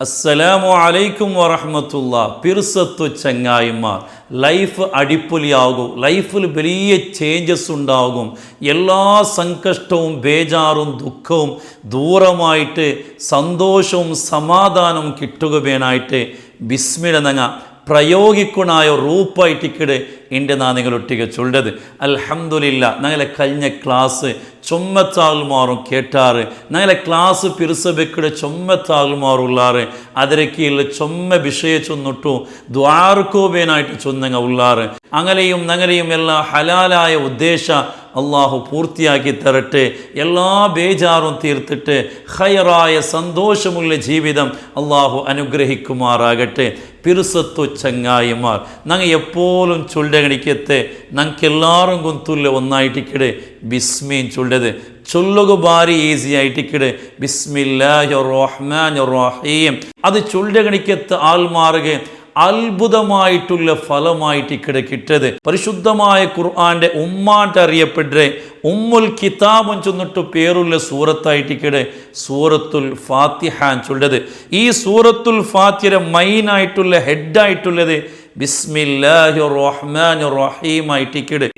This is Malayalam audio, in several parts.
അസ്സലാമു അലൈക്കും വറഹമത്തുള്ള പിർസത്തു ചങ്ങായിമാർ. ലൈഫ് അടിപൊളിയാകും. ലൈഫിൽ വലിയ ചേഞ്ചസ് ഉണ്ടാകും. എല്ലാ സങ്കഷ്ടവും ബേജാറും ദുഃഖവും ദൂരമായിട്ട് സന്തോഷവും സമാധാനവും കിട്ടുക വേണായിട്ട്. ബിസ്മിട നങ്ങ പ്രയോഗിക്കുണായ റൂപ്പായിട്ടിക്കട് എന്റെ നാ നിങ്ങളൊട്ടിಗೆ ചൊല്ലത് അൽഹംദുലില്ല ഞങ്ങളെ കഴിഞ്ഞ ക്ലാസ് ചൊമ്മത്താളുമാറും കേട്ടാറ്. ഞങ്ങളെ ക്ലാസ് പിരിസബെക്കടെ ചൊമ്മത്താളുമാറുള്ളാറ് അതിരക്കിയുള്ള ചൊമ്മ വിഷയ ചൊന്നിട്ടു ദ്വാർക്കോബേനായിട്ട് ചൊന്നങ്ങ ഉള്ളാറ്. അങ്ങനെയും ഞങ്ങളെയും എല്ലാ ഹലാലായ ഉദ്ദേശ അള്ളാഹു പൂർത്തിയാക്കി തരട്ടെ. എല്ലാ ബേജാറും തീർത്തിട്ട് ഹയറായ സന്തോഷമുള്ള ജീവിതം അള്ളാഹു അനുഗ്രഹിക്കുമാറാകട്ടെ. പിറുസത്തു ചങ്ങായിമാർ ഞങ്ങൾ എപ്പോഴും ചൊല്ലകണിക്കത്തെ ഞങ്ങൾക്കെല്ലാവരും കുന്തുല്ല ഒന്നായിട്ടിക്കട്. ബിസ്മീൻ ചൊല്ലത് ചൊല്ലുക ഭാരി ഈസി ആയിട്ടിക്കട്. ബിസ്മില്ലാഹി റഹ്മാൻ റഹീം. അത് ചൊല്ലകണിക്കത്ത് ആൾമാറുക അത്ഭുതമായിട്ടുള്ള ഫലമായിട്ട് ഇക്കടെ കിട്ടത് പരിശുദ്ധമായ ഖുർആാന്റെ ഉമ്മാട്ട് അറിയപ്പെടുക ഉമ്മുൽ കിതാബും ചെന്നിട്ട് പേരുള്ള സൂറത്തായിട്ട് ഇക്കടെ സൂറത്തുൽ ഫാത്തിഹാൻ ചൊല്ലത്. ഈ സൂറത്തുൽ ഫാത്തിയുടെ മെയിനായിട്ടുള്ള ഹെഡായിട്ടുള്ളത് ബിസ്മില്ലാഹി റഹ്മാൻ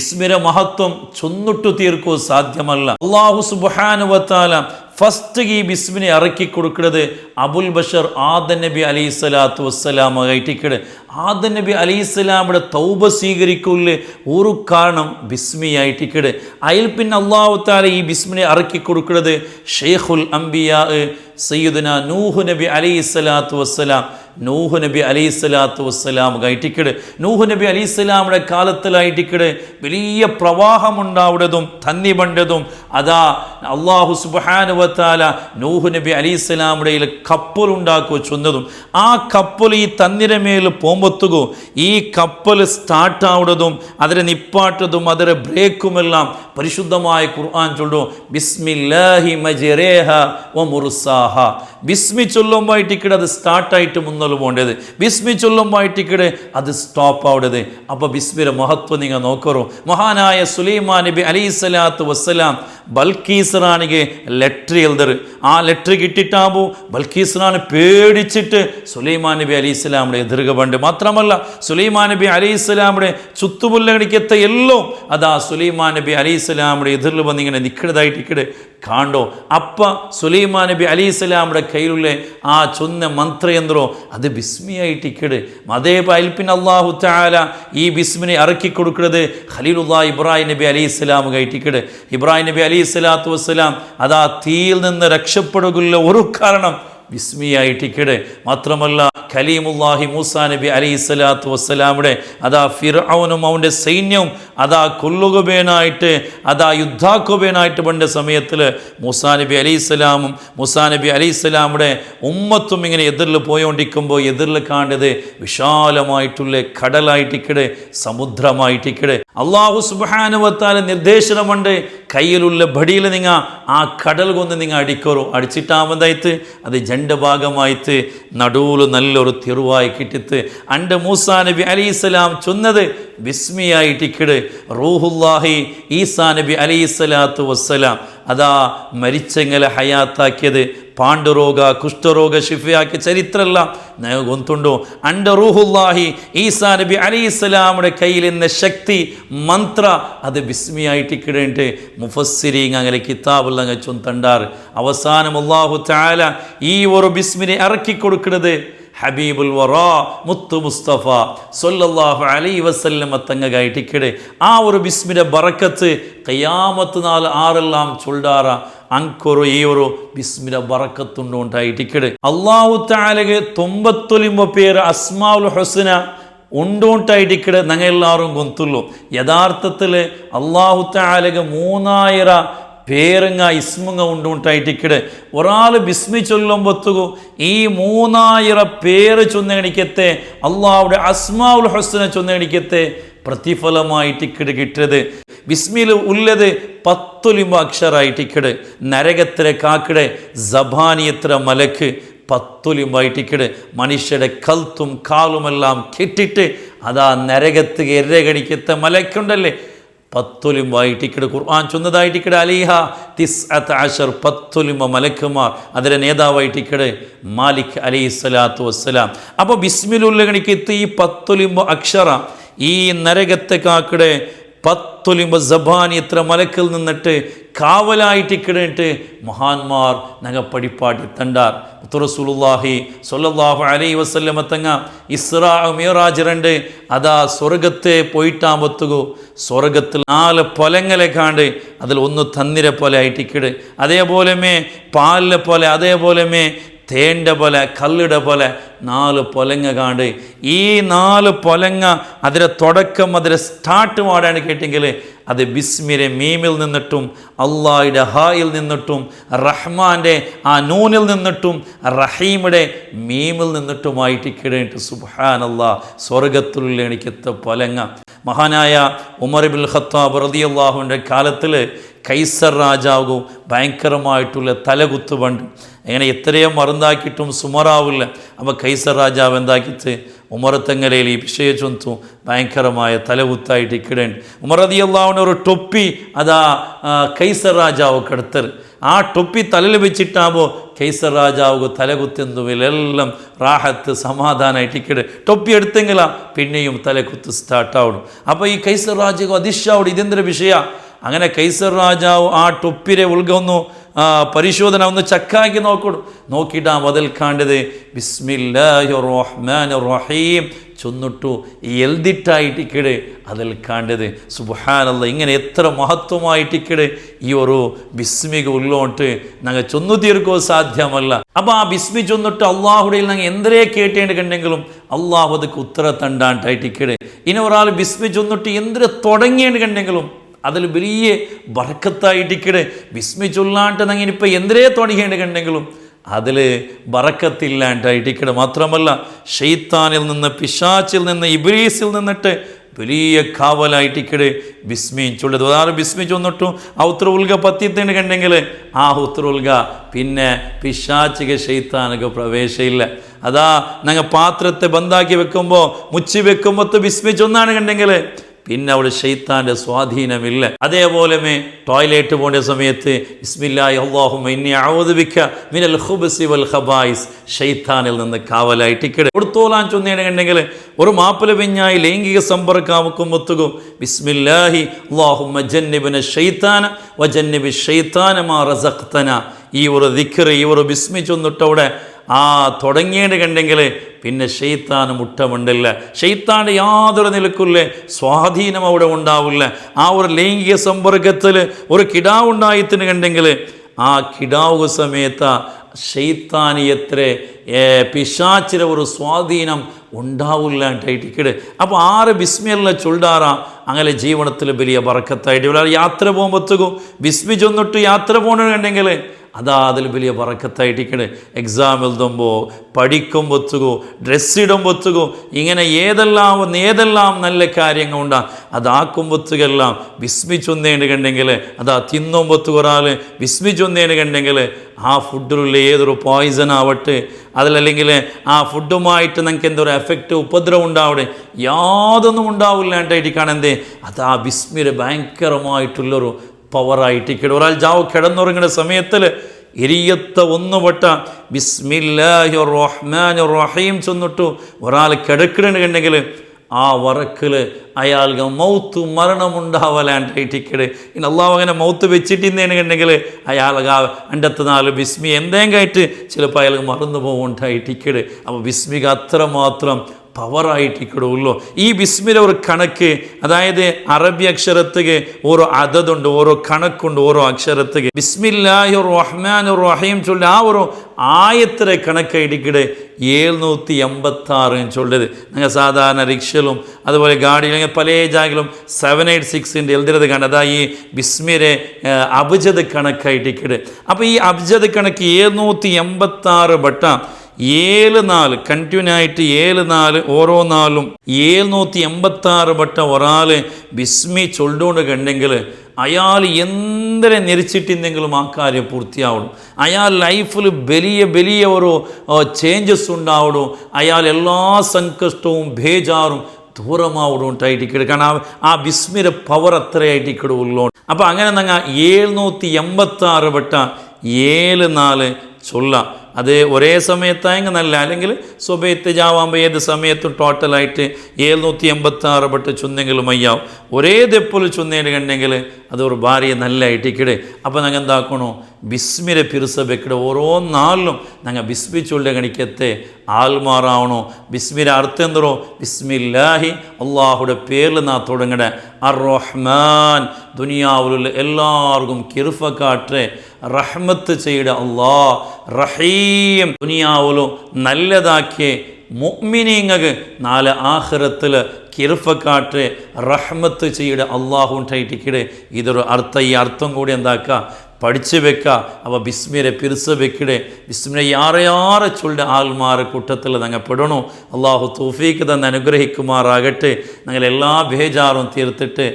ഇസ്മിര മഹത്വം ചൊന്നിട്ടു തീർക്കൂ സാധ്യമല്ല. അള്ളാഹു സുബാനുവത്താല ഫസ്റ്റ് ഈ ബിസ്മിനെ ഇറക്കി കൊടുക്കുന്നത് അബുൽ ബഷർ ആദൻ നബി അലൈഹി സ്വലാത്തു വസ്സലാം ആയിട്ടിക്കട് ആദൻ നബി അലൈഹി സ്വലാമിയുടെ തൗബ സ്വീകരിക്കുള്ള ഒരു കാരണം ബിസ്മി ആയിട്ടിക്കട് അതിൽ പിന്നെ അള്ളാഹു ഈ ബിസ്മിനെ ഇറക്കി കൊടുക്കുന്നത് ഷെയ്ഖുൽ അംബിയ സയ്യിദുന നൂഹു നബി അലൈഹി സ്വലാത്തു വസ്സലാം. നൂഹു നബി അലൈഹി സ്വലാത്തു വസ്സലാം കയറ്റിക്കിട്. നൂഹു നബി അലൈഹി സ്വലാമുടെ കാലത്തിലായിട്ടിക്കിട്. വലിയ പ്രവാഹമുണ്ടാവുന്നതും തന്നി പണ്ടതും അതാ അള്ളാഹു സുബാനുവത്താല നൂഹു നബി അലൈഹി സ്വലാമുടെ കപ്പലുണ്ടാക്കുക ചെന്നതും ആ കപ്പൽ ഈ തന്നിരമേൽ പോമ്പത്തുകോ ഈ കപ്പൽ സ്റ്റാർട്ടാവുന്നതും അതിനെ നിപ്പാട്ടതും അതിലെ ബ്രേക്കുമെല്ലാം പരിശുദ്ധമായ ഖുർആൻ ചൊല്ലു ബിസ്മില്ലാഹി മജിറേഹ വ മുർസാഹ ബിസ്മി ചൊല്ലുമ്പോയിട്ടിക്കടെ അത് സ്റ്റാർട്ടായിട്ട് മുന്നോട്ട് പോകേണ്ടത്. ബിസ്മി ചൊല്ലുമ്പോയിട്ടിക്കടെ അത് സ്റ്റോപ്പ് ആവേണ്ടത് അപ്പോൾ വിസ്മിയുടെ മഹത്വം നിങ്ങൾ നോക്കറു. മഹാനായ സുലൈമാൻ നബി അലൈഹി സ്വലാത്തു വസ്സലാം ബൽക്കീസറാണിಗೆ ലെറ്റർ എഴുതറ്. ആ ലെറ്റർ കിട്ടിട്ടാകുമ്പോൾ ബൽക്കീസറാണ് പേടിച്ചിട്ട് സുലൈമാൻ നബി അലൈഹി സ്വലാമിയുടെ എതിർക പണ്ട്. മാത്രമല്ല സുലൈമാൻ നബി അലൈഹി സ്വലാമിയുടെ ചുത്തുപുല്ലടിക്കത്തെ എല്ലാം അതാ സുലൈമാൻ നബി അലൈഹി സ്വലാമിയുടെ എതിരിൽ വന്നിങ്ങനെ നിൽക്കുന്നതായിട്ട് ഇക്കടെ കാണ്ടോ അപ്പ സുലൈമാൻ നബി അലൈഹി സ്വലാമിയുടെ കയ്യിലുള്ള ആ ചൊന്ന മന്ത്രയന്ത്രോ അത് ബിസ്മിയായിട്ട് ഇക്കട് അതേ പൽപ്പിൻ അള്ളാഹു താല ഈ ബിസ്മിനെ ഇറക്കി കൊടുക്കുന്നത് ഖലീലുല്ലാ ഇബ്രാഹിം നബി അലൈഹി ഇസ്ലാം കയറ്റിക്കട് ഇബ്രാഹിം നബി അലി സ്വലാത്തു വസ്സലാം അതാ തീയിൽ നിന്ന് രക്ഷപ്പെടുകയുള്ള ഒരു കാരണം വിസ്മിയായിട്ടിക്കടെ മാത്രമല്ല ഖലീമുല്ലാഹി മൂസാ നബി അലൈഹി സ്വലാത്തു വസ്സലാമുടെ അതാ ഫിർഔനും അവന്റെ സൈന്യവും അതാ കൊല്ലുകുബേനായിട്ട് അതാ യുദ്ധാക്കുബേനായിട്ട് പണ്ട സമയത്തിൽ മൂസാ നബി അലൈഹി സ്വലാമും മൂസാ നബി അലൈഹി സ്വലാമുടെ ഉമ്മത്തും ഇങ്ങനെ എതിരിൽ പോയോണ്ടിരിക്കുമ്പോൾ എതിരിൽ കാണേണ്ടത് വിശാലമായിട്ടുള്ള കടലായിട്ടിക്കട് സമുദ്രമായിട്ടിക്കടെ അള്ളാഹു സുബാനുവത്താല നിർദ്ദേശമുണ്ട് കയ്യിലുള്ള ബടിയിൽ നിങ്ങ ആ കടൽ കൊന്ന് നിങ്ങൾ അടിക്കറു. അടിച്ചിട്ടാമതായിട്ട് അത് ജണ്ട ഭാഗമായിട്ട് നടുവിൽ നല്ലൊരു തെരുവായി കിട്ടിത്ത് അന്റെ മൂസാ നബി അലി ഇസ്ലാം ചൊന്നത് വിസ്മിയായിട്ടിക്കിട് റൂഹുല്ലാഹി ഈസാ നബി അലി ഇസ്ലാത്തു വസ്സലാം അതാ മരിച്ചെങ്ങനെ ഹയാത്താക്കിയത് പാണ്ഡുരോഗ കുഷ്ഠരോഗ ഷിഫയാക്കിയ ചരിത്രമെല്ലാം നിങ്ങൾക്ക് ഗൊന്തുണ്ടോ അണ്ട റൂഹുല്ലാഹി ഈസാ നബി അലി ഇസ്ലാമുടെ കയ്യിൽ നിന്ന് ശക്തി മന്ത്ര അത് വിസ്മിയായിട്ട് കിടേണ്ട് മുഫസ്സിരിങ് അങ്ങനെ കിതാബുള്ള അങ്ങ് ചൊന്തണ്ടാറ്. അവസാനം അള്ളാഹു ചാല ഈ ഒരു ബിസ്മിനെ ഇറക്കി കൊടുക്കുന്നത് ഹബീബുൽ വറാ മുത്തു മുസ്തഫ സൊല്ലാഹു അലൈ വസല്ലമ തങ്ങകായിട്ടിക്കടെ ആ ഒരു ബിസ്മിന്റെ ബറക്കത്ത് കയ്യാമത്ത് നാൾ ആറെല്ലാം ചൊല്ലാറ അങ്കൊരു ഈ ഒരു വറക്കത്തുണ്ട് ബറക്കത്തുണ്ട് ഉണ്ടായിട്ടിക്കട് അള്ളാഹു താലക് തൊമ്പത്തൊലിമ്പ പേര് അസ്മാഉൽ ഹുസന ഉണ്ടോണ്ടായിട്ടിക്കട് ഞങ്ങൾ എല്ലാവരും കൊന്തുള്ളൂ യഥാർത്ഥത്തിൽ അള്ളാഹു താലക് മൂന്നായിര പേരങ്ങ ഇസ്മുങ്ങ ഉണ്ടോണ്ടായിട്ടിക്കട് ഒരാൾ ബിസ്മി ചൊല്ലുമ്പോത്തുകൂ ഈ മൂന്നായിര പേര് ചൊന്നണിക്കത്തെ അള്ളാഹുടെ അസ്മാഉൽ ഹസന ചൊന്നണിക്കത്തെ പ്രതിഫലമായിട്ടിക്കട് കിട്ടരുത്. ബിസ്മിയിൽ ഉള്ളത് പത്തൊലിമ്പ അക്ഷരായിട്ടിക്കട് നരകത്തിലെ കാക്കിടെ ജബാനിയത്ര മലക്ക് പത്തൊലിമ്പായിട്ടിക്കട് മനുഷ്യരുടെ കൽത്തും കാലുമെല്ലാം കെട്ടിട്ട് അതാ നരകത്ത് എരകടിക്കത്തെ മലക്കുണ്ടല്ലേ? പത്തൊലിമ്പായിട്ട് ഇക്കടെ ഖുർആൻ ചൊന്നതായിട്ട് ഇക്കടെ അലിഹ തിസ് അത്ത് അഷർ പത്തൊലിമ്പ മലക്കുമാർ. അതിലെ നേതാവായിട്ട് ഇക്കടെ മാലിക് അലൈഹി സ്വലാത്തു വസ്സലാം അപ്പോൾ ബിസ്മിലുല്ലഗണിക്ക് എത്തി ഈ പത്തൊലിമ്പ അക്ഷറ. ഈ നരകത്തെ കാക്കടെ പത്തൊലിമ്പ ജബാൻ ഇത്ര മലക്കിൽ നിന്നിട്ട് കാവലായിട്ട് കിടന്നിട്ട് മഹാന്മാർ നഗ പടിപ്പാട്ടി തണ്ടാർ. മുത്തുറസുലുല്ലാഹി സൊല്ലാഹു അലൈ വസല്ലമ തങ്ങ ഇസ്രാ മിറാജ് രണ്ട് അതാ സ്വർഗത്തെ പോയിട്ടാമ്പത്തുകു. സ്വർഗത്തിൽ നാല് പൊലങ്ങളെ കാണ്ട് അതിൽ ഒന്ന് തന്നിര പോലെ ആയിട്ട് കിട്. അതേപോലെ മേ പാലിലെ പോലെ അതേപോലെ മേ തേണ്ട പോലെ കല്ലിട പോലെ നാല് പൊലങ്ങ കാണ്ട്. ഈ നാല് പൊലങ്ങ അതിലെ തുടക്കം അതിലെ സ്റ്റാർട്ട് പാടാണ് കേട്ടെങ്കിൽ അത് ബിസ്മിരെ മീമിൽ നിന്നിട്ടും അള്ളാഹിയുടെ ഹായിൽ നിന്നിട്ടും റഹ്മാന്റെ ആ നൂനിൽ നിന്നിട്ടും റഹീമുടെ മീമിൽ നിന്നിട്ടുമായിട്ട് സുബാൻ അള്ളാ സ്വർഗത്തിലുള്ള എനിക്കെത്ത പൊലങ്ങ. മഹാനായ ഉമർ ബിൽ ഖത്താബ് റതിയല്ലാഹുവിന്റെ കാലത്തിൽ കൈസർ രാജാവും ഭയങ്കരമായിട്ടുള്ള തലകുത്ത് പണ്ട് അങ്ങനെ എത്രയും മറന്നാക്കിയിട്ടും സുമറാവില്ല. അപ്പോൾ കൈസർ രാജാവ് എന്താക്കിത്ത് ഉമറത്തെങ്ങലയിൽ ഈ വിഷയച്ചൊന്തു ഭയങ്കരമായ തലകുത്തായിട്ട് ഇക്കിടേണ്ട. ഉമറതി അള്ളാവിന് ഒരു ടൊപ്പി അതാ കൈസർ രാജാവ് കടുത്തർ ആ ടൊപ്പി തലയിൽ വെച്ചിട്ടാവോ കൈസർ രാജാവ് തലകുത്തെന്തുമില്ലെല്ലാം റാഹത്ത് സമാധാനമായിട്ട് ഇക്കിടെ. ടൊപ്പി എടുത്തെങ്കിലാ പിന്നെയും തലകുത്ത് സ്റ്റാർട്ടാവണം അപ്പോൾ ഈ കൈസർ രാജാവ് അതിശാവണം ഇതെന്തൊരു വിഷയ? അങ്ങനെ കൈസർ രാജാവ് ആ ടൊപ്പിരെ ഉൾകൊന്നു പരിശോധന ഒന്ന് ചക്കാക്കി നോക്കണം നോക്കിയിട്ട് ആ വതൽ കാണ്ടത്. ബിസ്മില്ലാഹി റഹ്മാൻ റഹീം ചൊന്നിട്ടു എൽതിട്ടായി ടിക്കട് അതിൽ കാണ്ടത്. സുബാനല്ല ഇങ്ങനെ എത്ര മഹത്വമായിടിക്കട് ഈ ഒരു ബിസ്മിക ഉള്ളോട്ട് ഞങ്ങൾ ചൊന്നു തീർക്കോ സാധ്യമല്ല. അപ്പോൾ ആ ബിസ്മി ചൊന്നിട്ട് അള്ളാഹുടയിൽ ഞങ്ങൾ എന്തരേ കേട്ടേണ്ടിണ്ടെങ്കിലും അള്ളാഹു അതക്ക് ഉത്തര തണ്ടാണ്ടായി ടിക്കട്. ഇനി ഒരാൾ ബിസ്മി ചൊന്നിട്ട് എന്തിനെ തുടങ്ങിയിട്ടുണ്ടെങ്കിലും അതിൽ വലിയ ബറക്കത്തായിട്ടിക്കണേ ബിസ്മി ചൊല്ലാണ്ട് ഇപ്പം എന്തരേ തുടങ്ങിയേണ്ടുണ്ടെങ്കിലും അതിൽ ബറക്കത്തില്ലാണ്ടായിട്ടിക്കട് മാത്രമല്ല ഷെയ്ത്താനിൽ നിന്ന് പിശാച്ചിൽ നിന്ന് ഇബ്രീസിൽ നിന്നിട്ട് വലിയ കാവലായിട്ടിക്കട് ബിസ്മീൻ ചൊല്ലത് ബിസ്മി ചൊന്നിട്ടു ആ ഉത്തര ഉൽഗ പത്തിയത്തേണ്ട കണ്ടെങ്കിൽ ആ ഉത്തര ഉൽഗ പിന്നെ പിശാച്ചിക ഷെയ്ത്താനൊക്കെ പ്രവേശമില്ല അതാ ഞങ്ങൾ പാത്രത്തെ ബന്ധാക്കി വെക്കുമ്പോൾ മുച്ചി വെക്കുമ്പോൾ ബിസ്മി ചൊന്നാണ് കണ്ടെങ്കിൽ പിന്നെ അവിടെ ഷെയ്ത്താന്റെ സ്വാധീനമില്ല. അതേപോലെ ടോയ്ലറ്റ് പോകേണ്ട സമയത്ത് ഇസ്മില്ലായി അള്ളാഹും ഇനി ആവതുവിക്ക മിനൽ ഹുബസി വൽ ഖബായിസ്. ഷെയ്ത്താനിൽ നിന്ന് കാവലായി ടിക്കറ്റ് കൊടുത്തോലാൻ ചൊന്നേണെങ്കിൽ ഒരു മാപ്പിള പിഞ്ഞായി ലൈംഗിക സമ്പർക്കാമുക്കും ഒത്തുകും. ബിസ്മില്ലാഹി അള്ളാഹുമ്മ ജന്നിബിന് ഷെയ്ത്താന വജന്നിബി ഷെയ്ത്താനമാ റസഖ്തന. ഈ ഒരു ദിക്കറ് ഈ ഒരു ബിസ്മി ചൊന്നിട്ടവിടെ ആ തുടങ്ങിയത് കണ്ടെങ്കിൽ പിന്നെ ഷെയ്ത്താന് മുട്ടമുണ്ടില്ല. ഷെയ്ത്താന്റെ യാതൊരു നിലക്കുള്ള സ്വാധീനം അവിടെ ഉണ്ടാവില്ല. ആ ഒരു ലൈംഗിക സമ്പർക്കത്തിൽ ഒരു കിടാവ് ഉണ്ടായിത്തിന് കണ്ടെങ്കിൽ ആ കിടാവ് സമയത്ത് ഷെയ്ത്താനി എത്ര പിശാച്ചിര ഒരു സ്വാധീനം ഉണ്ടാവില്ല ടൈറ്റിക്കിട് അപ്പോൾ ആറ് ബിസ്മിയല്ല ചൊല്ലാറ അങ്ങനെ ജീവനത്തിൽ വലിയ ബറക്കത്തായിട്ട് ഇവിടെ യാത്ര പോകുമ്പോഴത്തേക്കും ബിസ്മി ചൊന്നിട്ട് യാത്ര പോകണമെന്നുണ്ടെങ്കിൽ അതാ അതിൽ വലിയ വറക്കത്തായിട്ടിരിക്കണേ. എക്സാം എഴുതുമ്പോൾ പഠിക്കും ഒത്തുകോ ഡ്രസ്സിടും ഒത്തുകോ ഇങ്ങനെ ഏതെല്ലാം ഏതെല്ലാം നല്ല കാര്യങ്ങളുണ്ടാ അതാക്കുമ്പോത്തുകെല്ലാം വിസ്മിച്ചൊന്നേണ്ട് കണ്ടെങ്കിൽ അതാ തിന്നും ഒത്തുകൊറാൽ വിസ്മിച്ചൊന്നേണ്ട് കണ്ടെങ്കിൽ ആ ഫുഡിലുള്ള ഏതൊരു പോയിസൺ ആവട്ടെ അതിലല്ലെങ്കിൽ ആ ഫുഡുമായിട്ട് നിങ്ങൾക്ക് എന്തൊരു എഫക്റ്റ് ഉപദ്രവം ഉണ്ടാവട്ടെ യാതൊന്നും ഉണ്ടാവില്ലാണ്ടായിട്ട് എന്തേ അത് ആ വിസ്മിയുടെ ഭയങ്കരമായിട്ടുള്ളൊരു പവറായിട്ട് ഒരാൾ ജാവ് കിടന്നുറങ്ങുന്ന സമയത്തിൽ എരിയത്ത ഒന്നുപെട്ട ബിസ്മില്ലാഹി റഹ്മാൻ റഹീം ചെന്നിട്ടു ഒരാൾ കിടക്കിടുന്നുണ്ടെങ്കിൽ ആ വറക്കിൽ അയാൾക്ക് മൗത്ത് മരണമുണ്ടാവലാണ്ടായിട്ടിക്കട് ഇനി അള്ളാഹ് അങ്ങനെ മൗത്ത് വെച്ചിട്ടിരുന്നുണ്ടെങ്കിൽ അയാൾക്ക് ആ അണ്ടത്ത് നാല് ബിസ്മി എന്തെങ്കിലും ആയിട്ട് ചിലപ്പോൾ അയാൾക്ക് മറന്നു പോകുണ്ടായിട്ടിക്കട് അപ്പോൾ ബിസ്മിക്ക് അത്രമാത്രം പവറായിട്ടിക്കടുള്ളൂ ഈ ബിസ്മിലെ ഒരു കണക്ക് അതായത് അറബി അക്ഷരത്തുക്ക് ഓരോ അതതുണ്ട് ഓരോ കണക്കുണ്ട് ഓരോ അക്ഷരത്തുക്ക് ബിസ്മില്ലാഹി റഹ്മാൻ റഹീം ചൊല്ലി ആ ഒരു ആയത്തിലെ കണക്കായിട്ടിക്കിടെ ഏഴുന്നൂറ്റി എൺപത്താറ് ചൊല്ലത് നിങ്ങൾ സാധാരണ റിക്ഷയിലും അതുപോലെ ഗാഡിയിലും പല ജാഗിലും സെവൻ എയ്റ്റ് സിക്സിന്റെ എഴുതിയത് കണ്ട് അതാ ഈ ബിസ്മിരെ അബ്ജത് കണക്കായിട്ടിക്കിടെ അപ്പോൾ ഈ അബ്ജത് കണക്ക് ഏഴുന്നൂറ്റി എൺപത്താറ് വട്ട ഏഴ് നാല് കണ്ടിന്യൂ ആയിട്ട് ഏഴ് നാല് ഓരോ നാളും എൺപത്തി ആറ് വട്ടം ഒരാൾ ബിസ്മി ചൊല്ലുകൊണ്ട് കണ്ടെങ്കിൽ അയാൾ എന്തിനെ നിരച്ചിട്ടെന്തെങ്കിലും ആ കാര്യം പൂർത്തിയാവുള്ളൂ അയാൾ ലൈഫിൽ വലിയ വലിയ ഓരോ ചേഞ്ചസ് ഉണ്ടാവുള്ളൂ അയാൾ എല്ലാ സങ്കഷ്ടവും ബേജാറും ദൂരമാവണം ഉണ്ടായിട്ടിക്കട് കാരണം ആ ആ ബിസ്മിര പവർ അത്രയായിട്ടിക്കട് ഉള്ളോ അപ്പോൾ അങ്ങനെ നിങ്ങൾ എൺപത്തി ആറ് വട്ട ഏഴ് നാല് ചൊല്ലാം. അത് ഒരേ സമയത്തായെങ്കിൽ നല്ല അല്ലെങ്കിൽ സ്വബയത്ത് ജാവാകുമ്പോൾ ഏത് സമയത്തും ടോട്ടലായിട്ട് ഏഴുന്നൂറ്റി എൺപത്താറ് പെട്ട് ചുന്നെങ്കിലും മയ്യാവും. ഒരേ തെപ്പിൽ ചൊന്നേന് കണ്ടെങ്കിൽ അത് ഒരു ഭാര്യ നല്ല ഇട്ടിക്കിട്. അപ്പോൾ ഞങ്ങൾ എന്താക്കണോ? ബിസ്മിരെ പിറുസബെക്കിടെ ഓരോ നാളിലും ഞങ്ങൾ ബിസ്മി കണിക്കത്തെ ആൽമാറാവണോ ബിസ്മിരെ അർത്ഥം എന്തോ ബിസ്മില്ലാഹി അള്ളാഹുടെ പേരിൽ നാ തുടങ്ങണ. അർ റഹ്മാൻ ദുനിയാവിലുള്ള എല്ലാവർക്കും കിർഫ കാട്ടെ. റഹ്മത്ത് ചെയ്ത അള്ളാ റഹീം ദുനിയാവിലും നല്ലതാക്കിയ. മുഅ്മിനീങ്ങക്ക് നാല് ആഖിറത്തിൽ കിറുഫക്കാട്ട് റഹ്മത്ത് ചെയ്യുടെ ടൈറ്റിക്കിടെ ഇതൊരു അർത്ഥം ഈ അർത്ഥം കൂടി എന്താക്കുക പഠിച്ചു വെക്ക. അവ ബിസ്മിരെ പിരിസ് വെക്കിടെ. ബിസ്മിനെ യാറെ ചൊല്ലുടെ ആൽമാരെ കൂട്ടത്തിൽ ഞങ്ങൾ പെടണു അള്ളാഹു തൂഫീക്ക് തന്നെ അനുഗ്രഹിക്കുമാറാകട്ടെ. ഞങ്ങൾ എല്ലാ ബേജാറും തീർത്തിട്ട്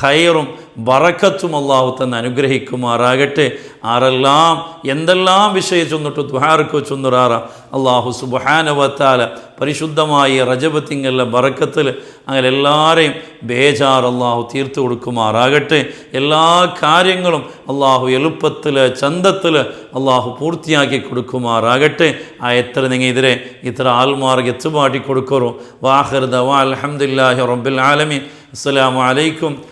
ഖൈറും ബറക്കത്തും അള്ളാഹു തന്നെ അനുഗ്രഹിക്കുമാറാകട്ടെ. ആരെല്ലാം എന്തെല്ലാം വിഷയം ചെന്നിട്ട് ദുഹാർക്ക് ചൊന്നുറാറ. അള്ളാഹു സുബഹാനവത്താല പരിശുദ്ധമായി റജബ് വറക്കത്തിൽ ബറക്കത്തിൽ അങ്ങനെ എല്ലാവരെയും ബേജാർ അള്ളാഹു തീർത്തു കൊടുക്കുമാറാകട്ടെ. എല്ലാ കാര്യങ്ങളും അള്ളാഹു എളുപ്പത്തിൽ ചന്തത്തിൽ അള്ളാഹു പൂർത്തിയാക്കി കൊടുക്കുമാറാകട്ടെ. ആ എത്ര നിങ്ങൾ ഇതിരെ ഇത്ര ആൽമാർക്ക് എത്തുപാട്ടി കൊടുക്കറോ വാഹർദ വാ അലഹമുല്ലാഹി റബ്ബിൽ ആലമീൻ. അസ്സാം അലൈക്കും